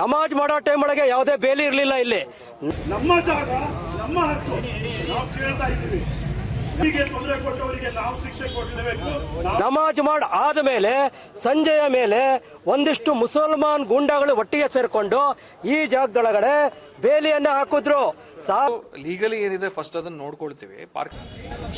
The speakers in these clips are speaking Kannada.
ನಮಾಜ್ ಮಾಡೋ ಟೈಮ್ ಒಳಗೆ ಯಾವುದೇ ಬೇಲಿ ಇರಲಿಲ್ಲ ಇಲ್ಲಿ. ನಮ್ಮ ಜಾಗ ನಮ್ಮ ಹಕ್ಕು. ನಾವು ಕೇಳ್ತಾ ಇದ್ದೀವಿ. ಹೀಗೆ ತೊಂದರೆ ಕೊಟ್ಟವರಿಗೆ ನಾವು ಶಿಕ್ಷೆ ಕೊಡಲೇಬೇಕು. ನಮಾಜ್ ಮಾಡ್ ಆದಮೇಲೆ ಸಂಜೆಯ ಮೇಲೆ ಒಂದಿಷ್ಟು ಮುಸಲ್ಮಾನ್ ಗೂಂಡಾಗಳು ಒಟ್ಟಿಗೆ ಸೇರ್ಕೊಂಡು ಈ ಜಾಗದೊಳಗಡೆ ಬೇಲಿಯನ್ನ ಹಾಕಿದ್ರು. ಸಾ ಲೀಗಲಿ ಏನಿದೆ ಫಸ್ಟ್ ಅದನ್ನ ನೋಡ್ಕೊಳ್ತೀವಿ. ಪಾರ್ಕ್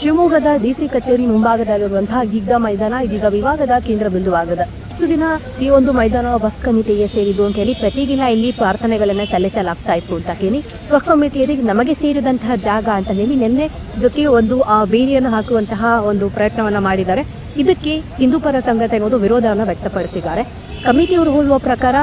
ಶಿವಮೊಗ್ಗದ ಡಿಸಿ ಕಚೇರಿ ಮುಂಭಾಗದಲ್ಲಿರುವಂತಹ ಗಿಗ್ಗಾ ಮೈದಾನ ಇದೀಗ ವಿವಾದದ ಕೇಂದ್ರ ಬಿಂದುವಾಗಿದೆ. ಇಷ್ಟು ದಿನ ಈ ಒಂದು ಮೈದಾನ ಬಸ್ ಕಮಿಟಿಗೆ ಸೇರಿದ್ದು ಅಂತ ಹೇಳಿ ಪ್ರತಿದಿನ ಇಲ್ಲಿ ಪ್ರಾರ್ಥನೆಗಳನ್ನ ಸಲ್ಲಿಸಲಾಗ್ತಾ ಇತ್ತು ಅಂತ ಕೇಳಿ. ವಕ್ಫ್ ಸಮಿತಿಯಲ್ಲಿ ನಮಗೆ ಸೇರಿದಂತಹ ಜಾಗ ಅಂತ ಹೇಳಿ ನಿನ್ನೆ ಇದಕ್ಕೆ ಒಂದು, ಆ ಬೇಲಿಯನ್ನು ಹಾಕುವಂತಹ ಒಂದು ಪ್ರಯತ್ನವನ್ನ ಮಾಡಿದ್ದಾರೆ. ಇದಕ್ಕೆ ಹಿಂದೂ ಪರ ಸಂಘಟನೆಗಳು ವಿರೋಧವನ್ನು ವ್ಯಕ್ತಪಡಿಸಿದ್ದಾರೆ. ಕಮಿಟಿಯವರು ಹೇಳುವ ಪ್ರಕಾರ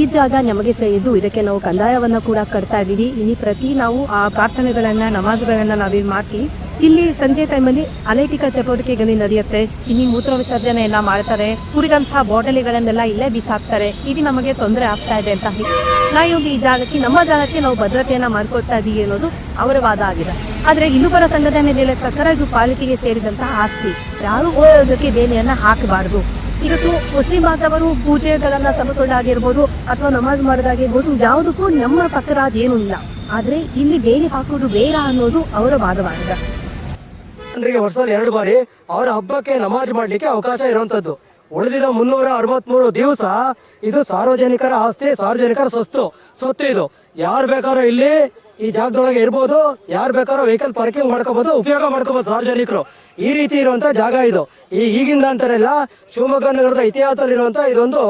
ಈ ಜಾಗ ನಮಗೆ ಸೇರಿದ್ದು, ಇದಕ್ಕೆ ನಾವು ಕಂದಾಯವನ್ನ ಕೂಡ ಕಟ್ತಾ ಇದ್ದೀವಿ. ಇಲ್ಲಿ ಪ್ರತಿ ನಾವು ಆ ಪ್ರಾರ್ಥನೆಗಳನ್ನ, ನಮಾಜ್ಗಳನ್ನ ನಾವಿಲ್ಲಿ ಮಾಡ್ತೀವಿ. ಇಲ್ಲಿ ಸಂಜೆ ಟೈಮಲ್ಲಿ ಅನೈತಿಕ ಚಟುವಟಿಕೆಗಳು ನಡೆಯುತ್ತೆ. ಇಲ್ಲಿ ಮೂತ್ರ ವಿಸರ್ಜನೆ ಎಲ್ಲ ಮಾಡ್ತಾರೆ. ಕುಡಿದಂತಹ ಬಾಟಲಿಗಳನ್ನೆಲ್ಲ ಇಲ್ಲೇ ಬಿಸಾಕ್ತಾರೆ. ಇದು ನಮಗೆ ತೊಂದರೆ ಆಗ್ತಾ ಇದೆ ಅಂತ ನಾವು ಈ ಜಾಗಕ್ಕೆ, ನಮ್ಮ ಜಾಗಕ್ಕೆ ನಾವು ಭದ್ರತೆಯನ್ನ ಮಾಡ್ಕೊಳ್ತಾ ಇದೀವಿ ಅನ್ನೋದು ಅವರ ವಾದ ಆಗಿದೆ. ಆದ್ರೆ ಬರ ಸಂಘಟನೆ ಪ್ರಕಾರ ಇದು ಪಾಲಿಕೆಗೆ ಸೇರಿದಂತಹ ಆಸ್ತಿ. ಯಾರು ಓದೋದಕ್ಕೆ ಬೇನೆಯನ್ನ ಹಾಕಬಾರ್ದು. ಇವತ್ತು ಮುಸ್ಲಿಂ ಬಾಂಧವರು ಪೂಜೆಗಳನ್ನ ಸಲ್ಲಿಸೋದಾಗಿರ್ಬೋದು ಅಥವಾ ನಮಾಜ್ ಮಾಡೋದಾಗಿರ್ಬೋದು, ಯಾವುದಕ್ಕೂ ನಮ್ಮ ಪಕ್ಕದ ಅದೇನೂ ಇಲ್ಲ. ಆದ್ರೆ ಇಲ್ಲಿ ಬೇನೆ ಹಾಕೋದು ಬೇಡ ಅನ್ನೋದು ಅವರ ವಾದವಾಗಿದೆ. ಜನರಿಗೆ ವರ್ಷದಲ್ಲಿ ಎರಡು ಬಾರಿ ಅವರ ಹಬ್ಬಕ್ಕೆ ನಮಾಜ್ ಮಾಡ್ಲಿಕ್ಕೆ ಅವಕಾಶ ಇರುವಂತದ್ದು. ಉಳಿದಿದ ಮುನ್ನೂರ ಅರವತ್ಮೂರು ದಿವಸ ಇದು ಸಾರ್ವಜನಿಕರ ಆಸ್ತಿ, ಸಾರ್ವಜನಿಕರ ಸ್ವತ್ತು ಸ್ವತ್ತು ಇದು. ಯಾರು ಬೇಕಾದ್ರೂ ಇಲ್ಲಿ ಈ ಜಾಗದೊಳಗೆ ಇರ್ಬೋದು, ಯಾರು ಬೇಕಾದ್ರೂ ವೆಹಿಕಲ್ ಪಾರ್ಕಿಂಗ್ ಮಾಡ್ಕೋಬಹುದು ಉಪಯೋಗ ಮಾಡ್ಕೋಬಹುದು ಸಾರ್ವಜನಿಕರು. ಈ ರೀತಿ ಇರುವಂತ ಜಾಗ ಇದು. ಈ ಈಗಿಂದ ಅಂತಾರೆಲ್ಲ, ಶಿವಮೊಗ್ಗ ನಗರದ ಇತಿಹಾಸದಲ್ಲಿರುವಂತಹ ಇದೊಂದು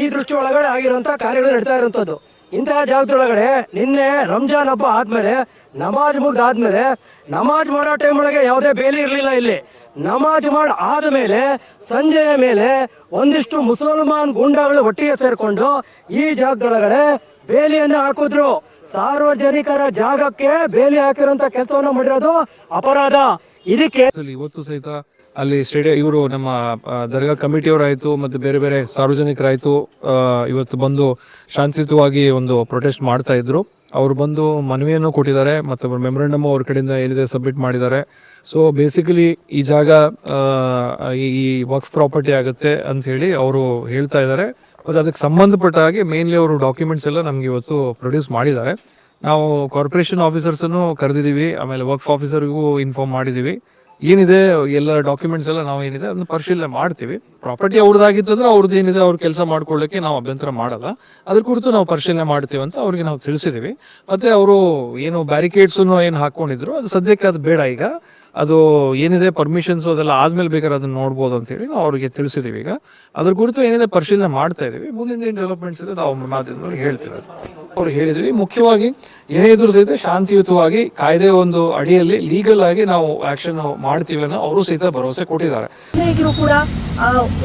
ಈ ದೃಷ್ಟಿ ಒಳಗಡೆ ಆಗಿರುವಂತ ಕಾರ್ಯಗಳು ನಡೀತಾ ಇರುವಂತದ್ದು. ಇಂತಹ ಜಾಗದೊಳಗಡೆ ನಿನ್ನೆ ರಂಜಾನ್ ಹಬ್ಬ ಆದ್ಮೇಲೆ ನಮಾಜ್ ಮುಗ್ದಾದ್ಮೇಲೆ ನಮಾಜ್ ಮಾಡೋ ಟೈಮ್ ಒಳಗೆ ಯಾವುದೇ ಬೇಲಿ ಇರಲಿಲ್ಲ ಇಲ್ಲಿ. ನಮಾಜ್ ಮಾಡ್ ಆದಮೇಲೆ ಸಂಜೆಯ ಮೇಲೆ ಒಂದಿಷ್ಟು ಮುಸಲ್ಮಾನ್ ಗುಂಡಗಳು ಒಟ್ಟಿಗೆ ಸೇರಿಕೊಂಡು ಈ ಜಾಗದೊಳಗಡೆ ಬೇಲಿಯನ್ನ ಹಾಕಿದ್ರು. ಸಾರ್ವಜನಿಕರ ಜಾಗಕ್ಕೆ ಬೇಲಿ ಹಾಕಿರುವಂತ ಕೆಲಸವನ್ನು ಮಾಡಿರೋದು ಅಪರಾಧ. ಇದಕ್ಕೆ ಇವತ್ತು ಸಹಿತ ಅಲ್ಲಿ ಸ್ಟೇಡಿಯಂ ಇವರು ನಮ್ಮ ದರ್ಗಾ ಕಮಿಟಿಯವರಾಯಿತು ಮತ್ತು ಬೇರೆ ಬೇರೆ ಸಾರ್ವಜನಿಕರಾಯಿತು ಇವತ್ತು ಬಂದು ಶಾಂತಿಯುತವಾಗಿ ಒಂದು ಪ್ರೊಟೆಸ್ಟ್ ಮಾಡ್ತಾ ಇದ್ರು. ಅವರು ಬಂದು ಮನವಿಯನ್ನು ಕೊಟ್ಟಿದ್ದಾರೆ ಮತ್ತೆ ಮೆಮೊರಂಡಮ್ ಅವ್ರ ಕಡೆಯಿಂದ ಏನಿದೆ ಸಬ್ಮಿಟ್ ಮಾಡಿದ್ದಾರೆ. ಸೊ ಬೇಸಿಕಲಿ ಈ ಜಾಗ ಈ- ಈ ವರ್ಕ್ ಪ್ರಾಪರ್ಟಿ ಆಗುತ್ತೆ ಅಂತ ಹೇಳಿ ಅವರು ಹೇಳ್ತಾ ಇದ್ದಾರೆ. ಮತ್ತು ಅದಕ್ಕೆ ಸಂಬಂಧಪಟ್ಟ ಹಾಗೆ ಮೇನ್ಲಿ ಅವರು ಡಾಕ್ಯುಮೆಂಟ್ಸ್ ಎಲ್ಲ ನಮ್ಗೆ ಇವತ್ತು ಪ್ರೊಡ್ಯೂಸ್ ಮಾಡಿದ್ದಾರೆ. ನಾವು ಕಾರ್ಪೊರೇಷನ್ ಆಫೀಸರ್ಸನ್ನು ಕರೆದಿದ್ದೀವಿ, ಆಮೇಲೆ ವರ್ಕ್ ಆಫೀಸರ್ಗೂ ಇನ್ಫಾರ್ಮ್ ಮಾಡಿದ್ದೀವಿ. ಏನಿದೆ, ಎಲ್ಲ ಡಾಕ್ಯುಮೆಂಟ್ಸ್ ಎಲ್ಲ ನಾವು ಏನಿದೆ, ಅದನ್ನ ಪರಿಶೀಲನೆ ಮಾಡ್ತೀವಿ. ಪ್ರಾಪರ್ಟಿ ಅವ್ರದ್ದಾಗಿತ್ತಂದ್ರೆ ಅವ್ರದ್ದು ಏನಿದೆ, ಅವ್ರ ಕೆಲಸ ಮಾಡ್ಕೊಳ್ಳಿಕ್ಕೆ ನಾವು ಅಭ್ಯಂತರ ಮಾಡಲ್ಲ. ಅದ್ರ ಕುರಿತು ನಾವು ಪರಿಶೀಲನೆ ಮಾಡ್ತೀವಿ ಅಂತ ಅವ್ರಿಗೆ ನಾವು ತಿಳಿಸಿದೀವಿ. ಮತ್ತೆ ಅವರು ಏನು ಬ್ಯಾರಿಕೇಡ್ಸ್ ಏನು ಹಾಕೊಂಡಿದ್ರು, ಅದು ಸದ್ಯಕ್ಕೆ ಅದು ಬೇಡ ಈಗ. ಅದು ಏನಿದೆ ಪರ್ಮಿಷನ್ಸ್ ಅದೆಲ್ಲ ಆದ್ಮೇಲೆ ಬೇಕಾದ್ರೆ ಅದನ್ನ ನೋಡ್ಬೋದು ಅಂತ ಹೇಳಿ ನಾವು ಅವ್ರಿಗೆ ತಿಳಿಸಿದೀವಿ ಈಗ. ಅದ್ರ ಕುರಿತು ಏನಿದೆ, ಪರಿಶೀಲನೆ ಮಾಡ್ತಾ ಇದೀವಿ. ಮುಂದಿನ ಡೆವಲಪ್ಮೆಂಟ್ಸ್ ಇದೆ, ನಾವು ಮಾಧ್ಯಮದಲ್ಲಿ ಹೇಳ್ತೀವಿ. ಅವ್ರು ಹೇಳಿದ್ವಿ. ಮುಖ್ಯವಾಗಿ ಏನೇ ಇದ್ರೂ ಸಹಿತ ಶಾಂತಿಯುತವಾಗಿ ಕಾಯ್ದೆ ಒಂದು ಅಡಿಯಲ್ಲಿ ಲೀಗಲ್ ಆಗಿ ನಾವು ಆಕ್ಷನ್ ಮಾಡ್ತೀವಿ ಅನ್ನೋ ಅವರು ಸಹಿತ ಭರವಸೆ ಕೊಟ್ಟಿದ್ದಾರೆ. ಕೂಡ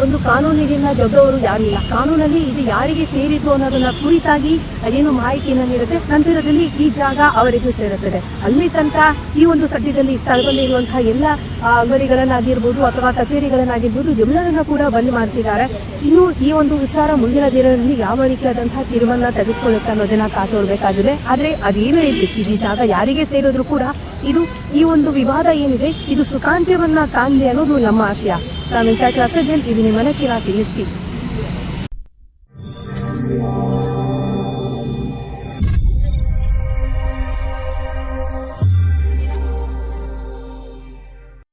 ಒಂದು ಕಾನೂನಿಗಿಂತ ದೊಡ್ಡವರು ಯಾರಿಲ್ಲ. ಕಾನೂನಲ್ಲಿ ಇದು ಯಾರಿಗೆ ಸೇರಿತು ಅನ್ನೋದನ್ನ ಕುರಿತಾಗಿ ಏನು ಮಾಹಿತಿಯನ್ನು ನೀಡುತ್ತೆ? ನಂತರದಲ್ಲಿ ಈ ಜಾಗ ಅವರಿಗೂ ಸೇರುತ್ತದೆ. ಅಲ್ಲಿ ತನಕ ಈ ಒಂದು ಸದ್ಯದಲ್ಲಿ ಸ್ಥಳದಲ್ಲಿ ಇರುವಂತಹ ಎಲ್ಲ ಅಂಗಡಿಗಳನ್ನಾಗಿರ್ಬೋದು ಅಥವಾ ಕಚೇರಿಗಳನ್ನಾಗಿರ್ಬೋದು ಎಲ್ಲರನ್ನ ಕೂಡ ಬಂದ್ ಮಾಡಿಸಿದ್ದಾರೆ. ಇನ್ನು ಈ ಒಂದು ವಿಚಾರ ಮುಂದಿನ ದಿನದಲ್ಲಿ ಯಾವ ರೀತಿಯಾದಂತಹ ತೀರ್ಮಾನ ತೆಗೆದುಕೊಳ್ಳುತ್ತೆ ಅನ್ನೋದನ್ನ ಕಾತೋಡ್ಬೇಕಾಗಿದೆ ಆದ್ರೆ ಅದೇನೇ ಇರಲಿ ಈ ಜಾಗ ಯಾರಿಗೆ ಸೇರಿದ್ರು ಕೂಡ ಇದು ಈ ಒಂದು ವಿವಾದ ಏನಿದೆ, ಇದು ಸುಖಾಂತ್ಯವನ್ನ ಕಾಣಲಿ ಅನ್ನೋದು ನಮ್ಮ ಆಶಯ. ನಾನು ಚಾಟಿ ಅಸಜನ್ ಇದು ನಿಮ್ಮ ನೆಚ್ಚಿನ